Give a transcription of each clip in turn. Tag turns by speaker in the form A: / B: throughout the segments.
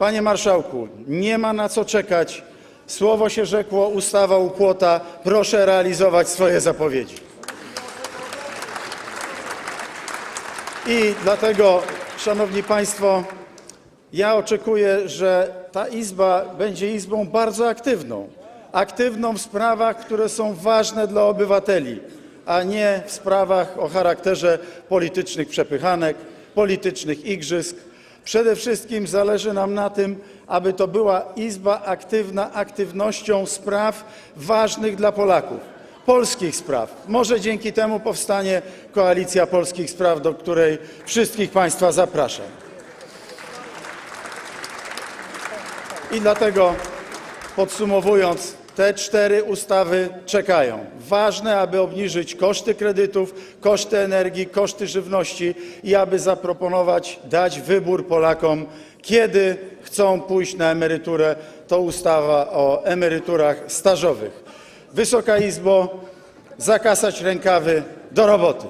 A: Panie marszałku, nie ma na co czekać. Słowo się rzekło, ustawa u płota. Proszę realizować swoje zapowiedzi. I dlatego, szanowni państwo, ja oczekuję, że ta Izba będzie Izbą bardzo aktywną. Aktywną w sprawach, które są ważne dla obywateli, a nie w sprawach o charakterze politycznych przepychanek, politycznych igrzysk. Przede wszystkim zależy nam na tym, aby to była Izba aktywna aktywnością spraw ważnych dla Polaków, polskich spraw. Może dzięki temu powstanie Koalicja Polskich Spraw, do której wszystkich państwa zapraszam. I dlatego podsumowując, te cztery ustawy czekają. Ważne, aby obniżyć koszty kredytów, koszty energii, koszty żywności i aby zaproponować, dać wybór Polakom, kiedy chcą pójść na emeryturę. To ustawa o emeryturach stażowych. Wysoka Izbo, zakasać rękawy, do roboty.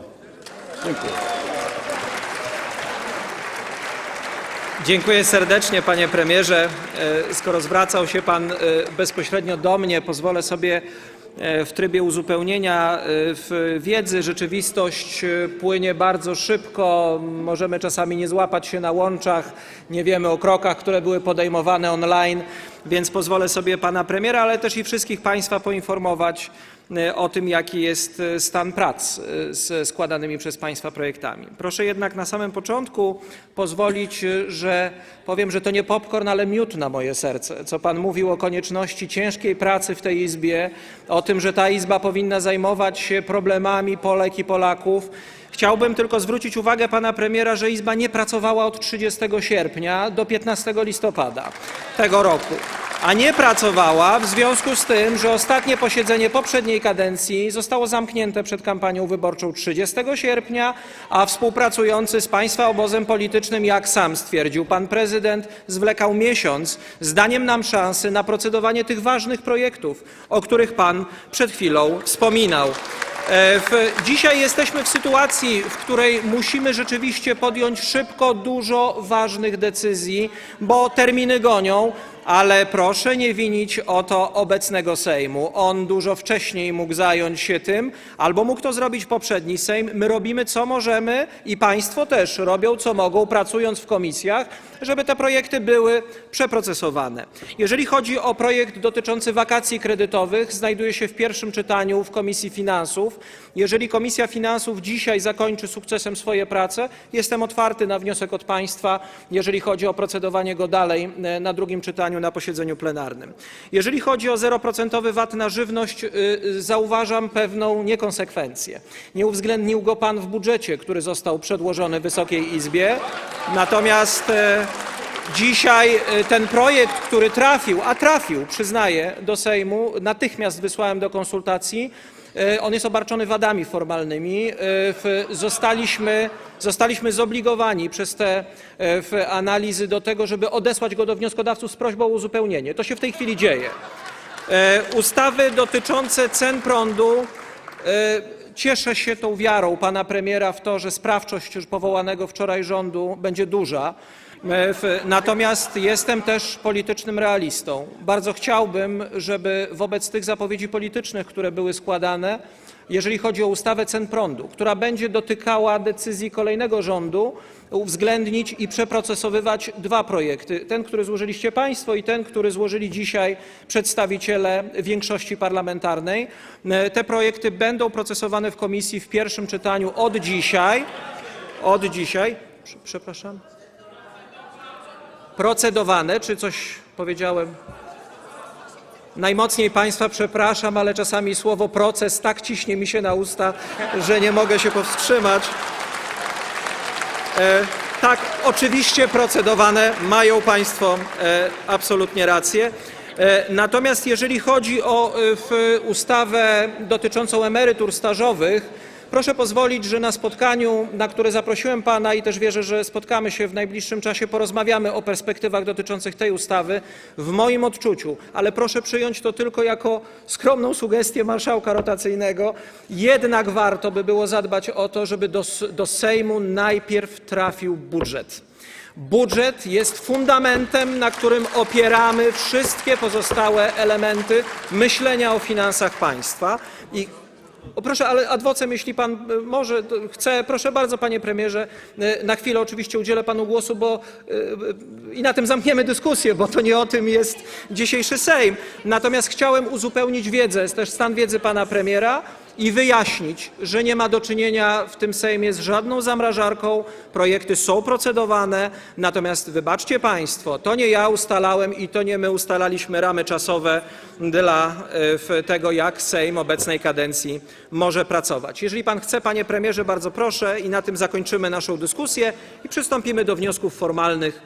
A: Dziękuję.
B: Dziękuję serdecznie, panie premierze. E, Skoro zwracał się pan e, bezpośrednio do mnie, pozwolę sobie e, w trybie uzupełnienia w wiedzy. Rzeczywistość płynie bardzo szybko. Możemy czasami nie złapać się na łączach. Nie wiemy o krokach, które były podejmowane online, więc pozwolę sobie pana premiera, ale też i wszystkich państwa poinformować e, o tym, jaki jest e, stan prac e, z składanymi przez państwa projektami. Proszę jednak na samym początku pozwolić, że powiem, że to nie popcorn, ale miód na moje serce. Co pan mówił o konieczności ciężkiej pracy w tej Izbie, o tym, że ta Izba powinna zajmować się problemami Polek i Polaków. Chciałbym tylko zwrócić uwagę pana premiera, że Izba nie pracowała od 30 sierpnia do 15 listopada tego roku. A nie pracowała w związku z tym, że ostatnie posiedzenie poprzedniej kadencji zostało zamknięte przed kampanią wyborczą 30 sierpnia, a współpracujący z państwa obozem politycznym, jak sam stwierdził pan prezydent, zwlekał miesiąc z daniem nam szansy na procedowanie tych ważnych projektów, o których pan przed chwilą wspominał. E, W, dzisiaj jesteśmy w sytuacji, w której musimy rzeczywiście podjąć szybko dużo ważnych decyzji, bo terminy gonią, ale proszę nie winić o to obecnego Sejmu. On dużo wcześniej mógł zająć się tym, albo mógł to zrobić poprzedni Sejm. My robimy co możemy i Państwo też robią co mogą, pracując w komisjach, żeby te projekty były przeprocesowane. Jeżeli chodzi o projekt dotyczący wakacji kredytowych, znajduje się w pierwszym czytaniu w Komisji Finansów. Jeżeli Komisja Finansów dzisiaj zakończy sukcesem swoje prace, jestem otwarty na wniosek od Państwa, jeżeli chodzi o procedowanie go dalej e, na drugim czytaniu na posiedzeniu plenarnym. Jeżeli chodzi o 0% VAT na żywność, y, y, zauważam pewną niekonsekwencję. Nie uwzględnił go Pan w budżecie, który został przedłożony Wysokiej Izbie. Natomiast e, Dzisiaj ten projekt, który trafił, a trafił, przyznaję, do Sejmu, natychmiast wysłałem do konsultacji. E, On jest obarczony wadami formalnymi. E, Zostaliśmy, zostaliśmy zobligowani przez te e, analizy do tego, żeby odesłać go do wnioskodawców z prośbą o uzupełnienie. To się w tej chwili dzieje. Ustawy dotyczące cen prądu. Cieszę się tą wiarą pana premiera w to, że sprawczość powołanego wczoraj rządu będzie duża. E, Natomiast jestem też politycznym realistą. Bardzo chciałbym, żeby wobec tych zapowiedzi politycznych, które były składane, jeżeli chodzi o ustawę cen prądu, która będzie dotykała decyzji kolejnego rządu, uwzględnić i przeprocesowywać dwa projekty. Ten, który złożyliście Państwo i ten, który złożyli dzisiaj przedstawiciele większości parlamentarnej. Te projekty będą procesowane w komisji w pierwszym czytaniu od dzisiaj. Od dzisiaj. Prze- Przepraszam. Procedowane, czy coś powiedziałem? Najmocniej Państwa przepraszam, ale czasami słowo proces tak ciśnie mi się na usta, że nie mogę się powstrzymać. E, tak, oczywiście procedowane, mają Państwo e, absolutnie rację. E, Natomiast jeżeli chodzi o e, ustawę dotyczącą emerytur stażowych, proszę pozwolić, że na spotkaniu, na które zaprosiłem Pana i też wierzę, że spotkamy się w najbliższym czasie, porozmawiamy o perspektywach dotyczących tej ustawy w moim odczuciu, ale proszę przyjąć to tylko jako skromną sugestię marszałka rotacyjnego. Jednak warto by było zadbać o to, żeby do, do Sejmu najpierw trafił budżet. Budżet jest fundamentem, na którym opieramy wszystkie pozostałe elementy myślenia o finansach państwa. I o, proszę, ale ad vocem, jeśli pan y, może, chce, proszę bardzo, panie premierze, y, na chwilę oczywiście udzielę panu głosu, bo y, i na tym zamkniemy dyskusję, bo to nie o tym jest dzisiejszy Sejm. Natomiast chciałem uzupełnić wiedzę, też stan wiedzy pana premiera i wyjaśnić, że nie ma do czynienia w tym Sejmie z żadną zamrażarką. Projekty są procedowane, natomiast wybaczcie Państwo, to nie ja ustalałem i to nie my ustalaliśmy ramy czasowe dla e, tego, jak Sejm obecnej kadencji może pracować. Jeżeli Pan chce, Panie Premierze, bardzo proszę i na tym zakończymy naszą dyskusję i przystąpimy do wniosków formalnych,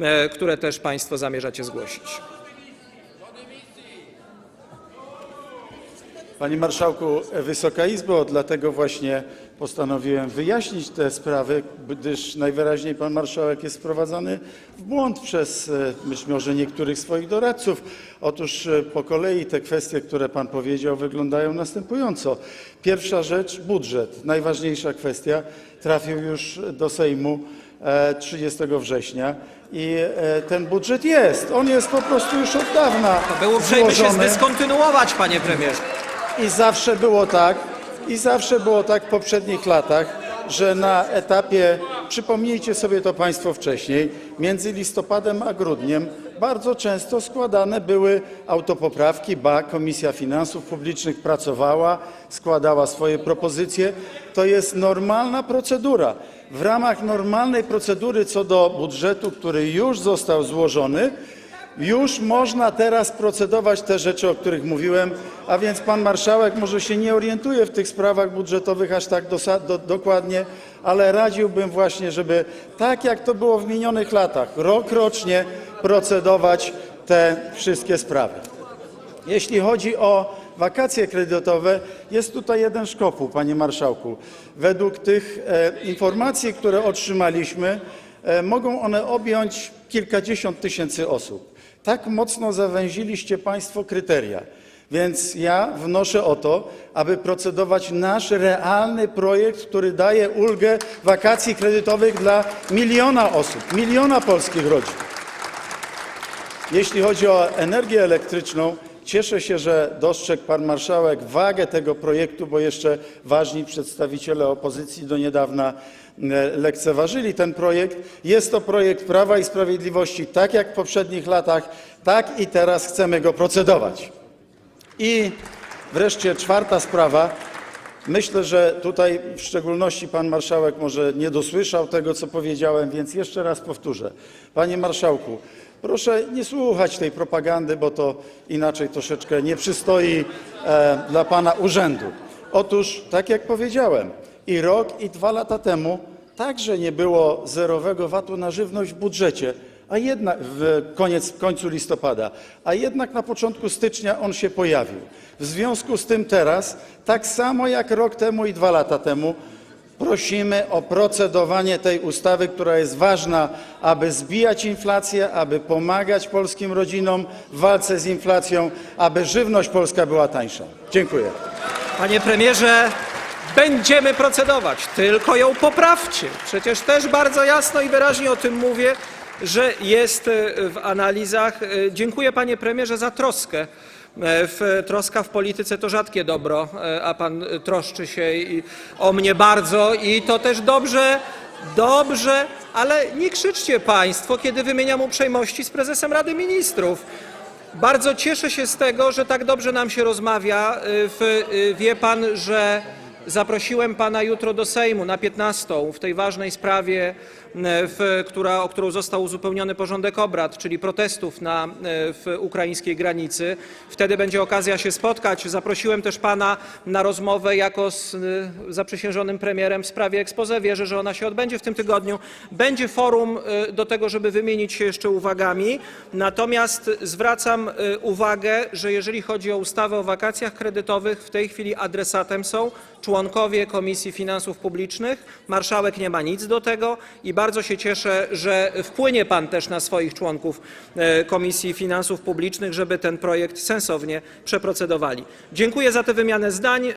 B: e, które też Państwo zamierzacie zgłosić.
A: Panie Marszałku, Wysoka Izbo, dlatego właśnie postanowiłem wyjaśnić te sprawy, gdyż najwyraźniej Pan Marszałek jest wprowadzany w błąd przez e, być może niektórych swoich doradców. Otóż e, po kolei te kwestie, które Pan powiedział, wyglądają następująco. Pierwsza rzecz, budżet. Najważniejsza kwestia trafił już do Sejmu e, 30 września i e, ten budżet jest. On jest po prostu już od dawna
B: Było uprzejmy się zdyskontynuować, Panie Premierze.
A: I zawsze było tak, i zawsze było tak w poprzednich latach, że na etapie, przypomnijcie sobie to Państwo wcześniej, między listopadem a grudniem bardzo często składane były autopoprawki, ba, Komisja Finansów Publicznych pracowała, składała swoje propozycje. To jest normalna procedura. W ramach normalnej procedury co do budżetu, który już został złożony, już można teraz procedować te rzeczy, o których mówiłem, a więc pan marszałek może się nie orientuje w tych sprawach budżetowych aż tak dokładnie, ale radziłbym właśnie, żeby tak jak to było w minionych latach, rok rocznie procedować te wszystkie sprawy. Jeśli chodzi o wakacje kredytowe, jest tutaj jeden szkopuł, panie marszałku. Według tych e, informacji, które otrzymaliśmy, e, mogą one objąć kilkadziesiąt tysięcy osób. Tak mocno zawęziliście państwo kryteria. Więc ja wnoszę o to, aby procedować nasz realny projekt, który daje ulgę wakacji kredytowych dla miliona osób, miliona polskich rodzin. Jeśli chodzi o energię elektryczną, cieszę się, że dostrzegł pan marszałek wagę tego projektu, bo jeszcze ważni przedstawiciele opozycji do niedawna e, lekceważyli ten projekt. Jest to projekt Prawa i Sprawiedliwości, tak jak w poprzednich latach, tak i teraz chcemy go procedować. I wreszcie czwarta sprawa. Myślę, że tutaj w szczególności pan marszałek może nie dosłyszał tego, co powiedziałem, więc jeszcze raz powtórzę. Panie marszałku, proszę nie słuchać tej propagandy, bo to inaczej troszeczkę nie przystoi e, dla pana urzędu. Otóż, tak jak powiedziałem, i rok, i dwa lata temu także nie było zerowego VAT-u na żywność w budżecie a jednak w koniec, końcu listopada, a jednak na początku stycznia on się pojawił. W związku z tym teraz, tak samo jak rok temu i dwa lata temu, prosimy o procedowanie tej ustawy, która jest ważna, aby zbijać inflację, aby pomagać polskim rodzinom w walce z inflacją, aby żywność polska była tańsza. Dziękuję.
B: Panie premierze, będziemy procedować, tylko ją poprawcie. Przecież też bardzo jasno i wyraźnie o tym mówię, że jest e, w analizach. E, Dziękuję panie premierze za troskę. E, W, troska w polityce to rzadkie dobro, a pan troszczy się i, o mnie bardzo i to też dobrze, dobrze, ale nie krzyczcie państwo, kiedy wymieniam uprzejmości z prezesem Rady Ministrów. Bardzo cieszę się z tego, że tak dobrze nam się rozmawia. W- Wie pan, że zaprosiłem pana jutro do Sejmu na 15 w tej ważnej sprawie, w, która, o którą został uzupełniony porządek obrad, czyli protestów na w ukraińskiej granicy. Wtedy będzie okazja się spotkać. Zaprosiłem też pana na rozmowę jako z y, zaprzysiężonym premierem w sprawie expose. Wierzę, że ona się odbędzie w tym tygodniu. Będzie forum do tego, żeby wymienić się jeszcze uwagami. Natomiast zwracam uwagę, że jeżeli chodzi o ustawę o wakacjach kredytowych, w tej chwili adresatem są członkowie Komisji Finansów Publicznych. Marszałek nie ma nic do tego i bardzo się cieszę, że wpłynie pan też na swoich członków e, Komisji Finansów Publicznych, żeby ten projekt sensownie przeprocedowali. Dziękuję za tę wymianę zdań.